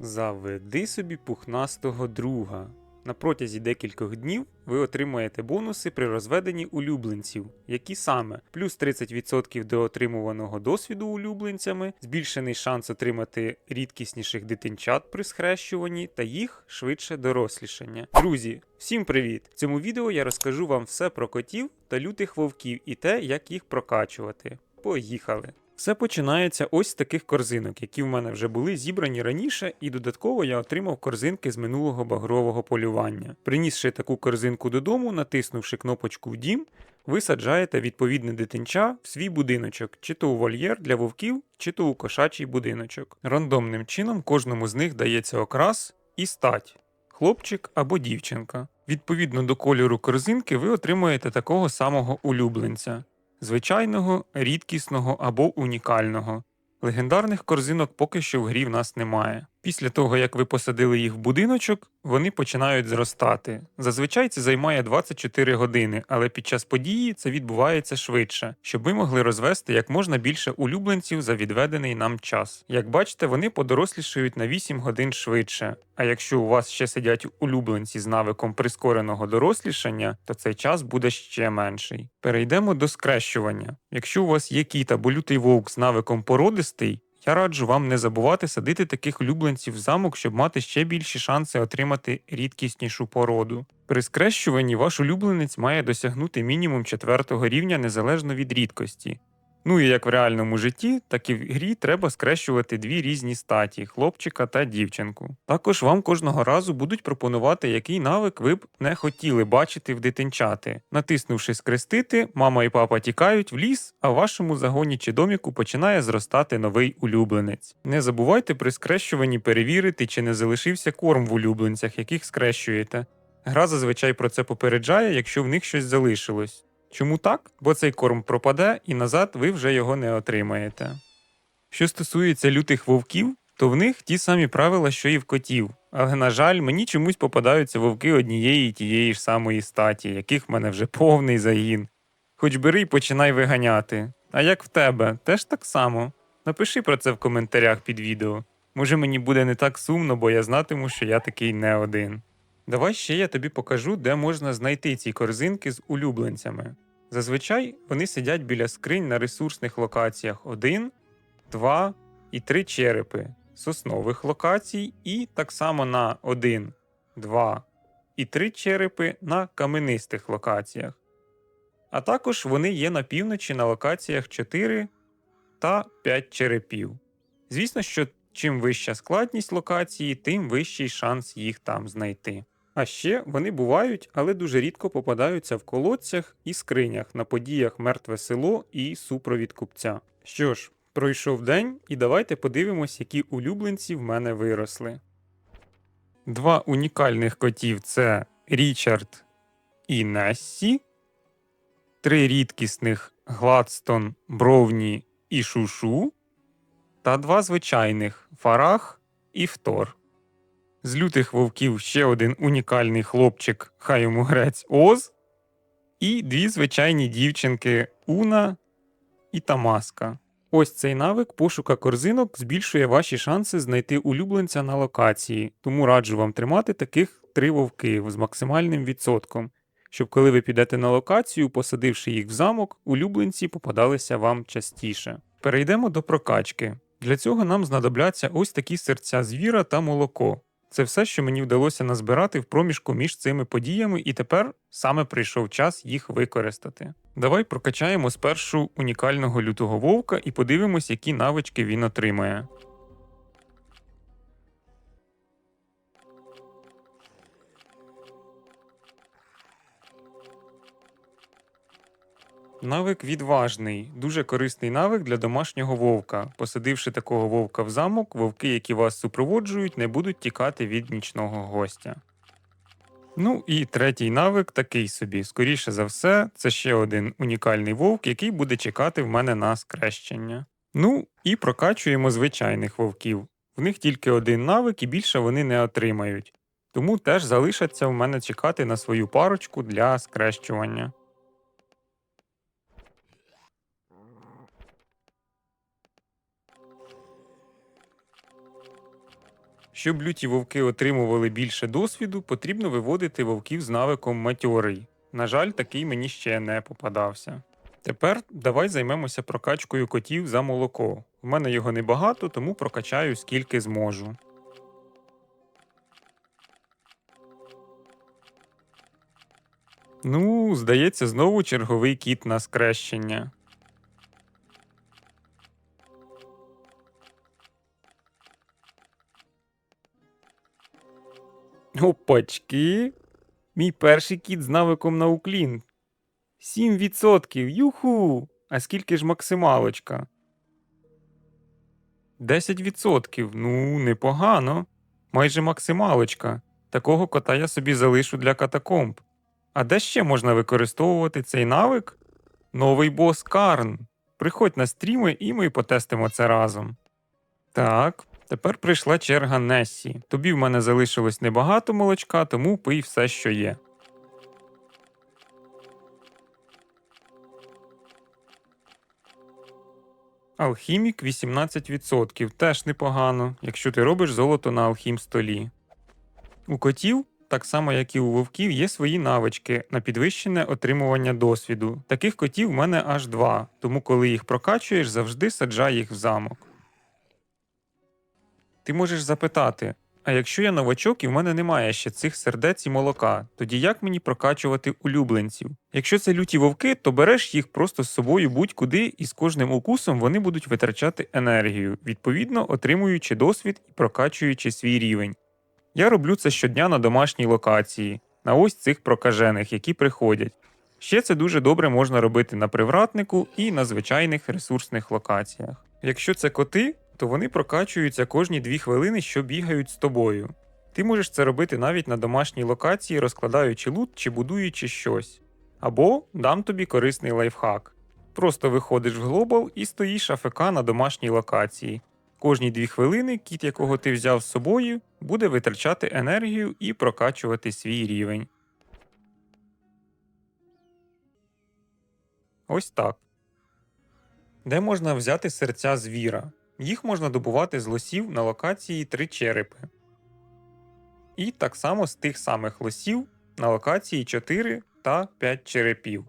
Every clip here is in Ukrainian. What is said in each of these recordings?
Заведи собі пухнастого друга. На протязі декількох днів ви отримаєте бонуси при розведенні улюбленців, які саме плюс 30% до отримуваного досвіду улюбленцями, збільшений шанс отримати рідкісніших дитинчат при схрещуванні та їх швидше дорослішання. Друзі, всім привіт! В цьому відео я розкажу вам все про котів та лютих вовків і те, як їх прокачувати. Поїхали! Все починається ось з таких корзинок, які в мене вже були зібрані раніше, і додатково я отримав корзинки з минулого багрового полювання. Принісши таку корзинку додому, натиснувши кнопочку дім, ви саджаєте відповідне дитинча в свій будиночок, чи то у вольєр для вовків, чи то у кошачий будиночок. Рандомним чином кожному з них дається окрас і стать хлопчик або дівчинка. Відповідно до кольору корзинки, ви отримуєте такого самого улюбленця звичайного, рідкісного або унікального. Легендарних корзинок поки що в грі в нас немає. Після того, як ви посадили їх в будиночок, вони починають зростати. Зазвичай це займає 24 години, але під час події це відбувається швидше, щоб ви могли розвести як можна більше улюбленців за відведений нам час. Як бачите, вони подорослішають на 8 годин швидше. А якщо у вас ще сидять улюбленці з навиком прискореного дорослішання, то цей час буде ще менший. Перейдемо до скрещування. Якщо у вас є кіт або лютий вовк з навиком породистий, я раджу вам не забувати садити таких улюбленців в замок, щоб мати ще більші шанси отримати рідкіснішу породу. При скрещуванні ваш улюбленець має досягнути мінімум четвертого рівня незалежно від рідкості. Ну і як в реальному житті, так і в грі треба скрещувати дві різні статі хлопчика та дівчинку. Також вам кожного разу будуть пропонувати, який навик ви б не хотіли бачити в дитинчати. Натиснувши скрестити, мама і папа тікають в ліс, а в вашому загоні чи доміку починає зростати новий улюбленець. Не забувайте при скрещуванні перевірити, чи не залишився корм в улюбленцях, яких скрещуєте. Гра зазвичай про це попереджає, якщо в них щось залишилось. Чому так? Бо цей корм пропаде і назад ви вже його не отримаєте. Що стосується лютих вовків, то в них ті самі правила, що і в котів. Але, на жаль, мені чомусь попадаються вовки однієї і тієї ж самої статі, яких в мене вже повний загін. Хоч бери й починай виганяти. А як в тебе, теж так само. Напиши про це в коментарях під відео. Може мені буде не так сумно, бо я знатиму, що я такий не один. Давай ще я тобі покажу, де можна знайти ці корзинки з улюбленцями. Зазвичай вони сидять біля скринь на ресурсних локаціях 1, 2 і 3 черепи з основних локацій, і так само на 1, 2 і 3 черепи на каменистих локаціях. А також вони є на півночі на локаціях 4 та 5 черепів. Звісно, що чим вища складність локації, тим вищий шанс їх там знайти. А ще вони бувають, але дуже рідко попадаються в колодцях і скринях на подіях Мертве село і супровід купця. Що ж, пройшов день, і давайте подивимось, які улюбленці в мене виросли. Два унікальних котів це Річард і Нессі, три рідкісних Гладстон, Бровні і Шушу, та два звичайних Фарах і Втор. З лютих вовків ще один унікальний хлопчик, хай йому грець Оз, і дві звичайні дівчинки Уна і Тамаска. Ось цей навик пошука корзинок збільшує ваші шанси знайти улюбленця на локації, тому раджу вам тримати таких три вовки з максимальним відсотком, щоб коли ви підете на локацію, посадивши їх в замок, улюбленці попадалися вам частіше. Перейдемо до прокачки. Для цього нам знадобляться ось такі серця звіра та молоко. Це все, що мені вдалося назбирати в проміжку між цими подіями, і тепер саме прийшов час їх використати. Давай прокачаємо спершу унікального лютого вовка і подивимось, які навички він отримає. Навик відважний, дуже корисний навик для домашнього вовка. Посадивши такого вовка в замок, вовки, які вас супроводжують, не будуть тікати від нічного гостя. Ну і третій навик такий собі. Скоріше за все, це ще один унікальний вовк, який буде чекати в мене на скрещення. Ну і прокачуємо звичайних вовків. В них тільки один навик і більше вони не отримають. Тому теж залишаться в мене чекати на свою парочку для скрещування. Щоб люті вовки отримували більше досвіду, потрібно виводити вовків з навиком матьорий. На жаль, такий мені ще не попадався. Тепер давай займемося прокачкою котів за молоко. У мене його небагато, тому прокачаю скільки зможу. Ну, здається, знову черговий кіт на скрещення. Опачки. Мій перший кіт з навиком на уклін. 7%. Юху! А скільки ж максималочка? 10%. Ну, непогано. Майже максималочка. Такого кота я собі залишу для катакомб. А де ще можна використовувати цей навик? Новий бос Карн. Приходь на стріми і ми потестимо це разом. Так, тепер прийшла черга Нессі. Тобі в мене залишилось небагато молочка, тому пий все, що є. Алхімік 18%. Теж непогано, якщо ти робиш золото на алхім столі. У котів, так само як і у вовків, є свої навички на підвищене отримування досвіду. Таких котів в мене аж два, тому коли їх прокачуєш, завжди саджай їх в замок. Ти можеш запитати: а якщо я новачок і в мене немає ще цих сердець і молока, тоді як мені прокачувати улюбленців? Якщо це люті вовки, то береш їх просто з собою будь-куди, і з кожним укусом вони будуть витрачати енергію, відповідно отримуючи досвід і прокачуючи свій рівень. Я роблю це щодня на домашній локації, на ось цих прокажених, які приходять. Ще це дуже добре можна робити на привратнику і на звичайних ресурсних локаціях. Якщо це коти, то вони прокачуються кожні 2 хвилини, що бігають з тобою. Ти можеш це робити навіть на домашній локації, розкладаючи лут чи будуючи щось. Або дам тобі корисний лайфхак. Просто виходиш в глобал і стоїш АФК на домашній локації. Кожні 2 хвилини кіт, якого ти взяв з собою, буде витрачати енергію і прокачувати свій рівень. Ось так. Де можна взяти серця звіра? Їх можна добувати з лосів на локації три черепи. І так само з тих самих лосів на локації 4 та 5 черепів.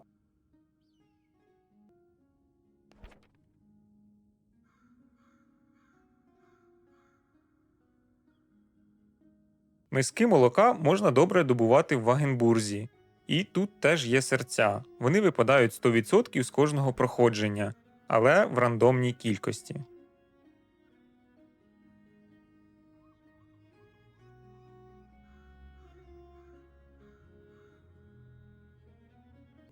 Миски молока можна добре добувати в Вагенбурзі. І тут теж є серця. Вони випадають 100% з кожного проходження, але в рандомній кількості.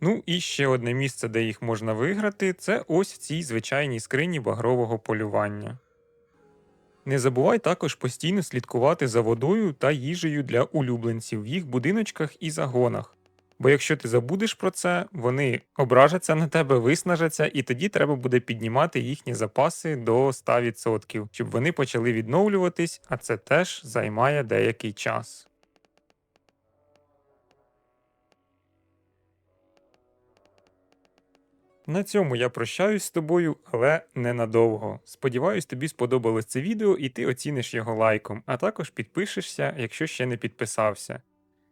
Ну і ще одне місце, де їх можна виграти, це ось в цій звичайній скрині багрового полювання. Не забувай також постійно слідкувати за водою та їжею для улюбленців в їх будиночках і загонах. Бо якщо ти забудеш про це, вони ображаться на тебе, виснажаться, і тоді треба буде піднімати їхні запаси до 100%, щоб вони почали відновлюватись, а це теж займає деякий час. На цьому я прощаюсь з тобою, але ненадовго. Сподіваюсь, тобі сподобалось це відео і ти оціниш його лайком, а також підпишешся, якщо ще не підписався.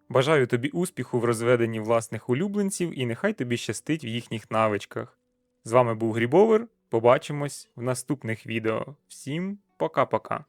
Бажаю тобі успіху в розведенні власних улюбленців і нехай тобі щастить в їхніх навичках. З вами був Грібовер. Побачимось в наступних відео. Всім пока-пока.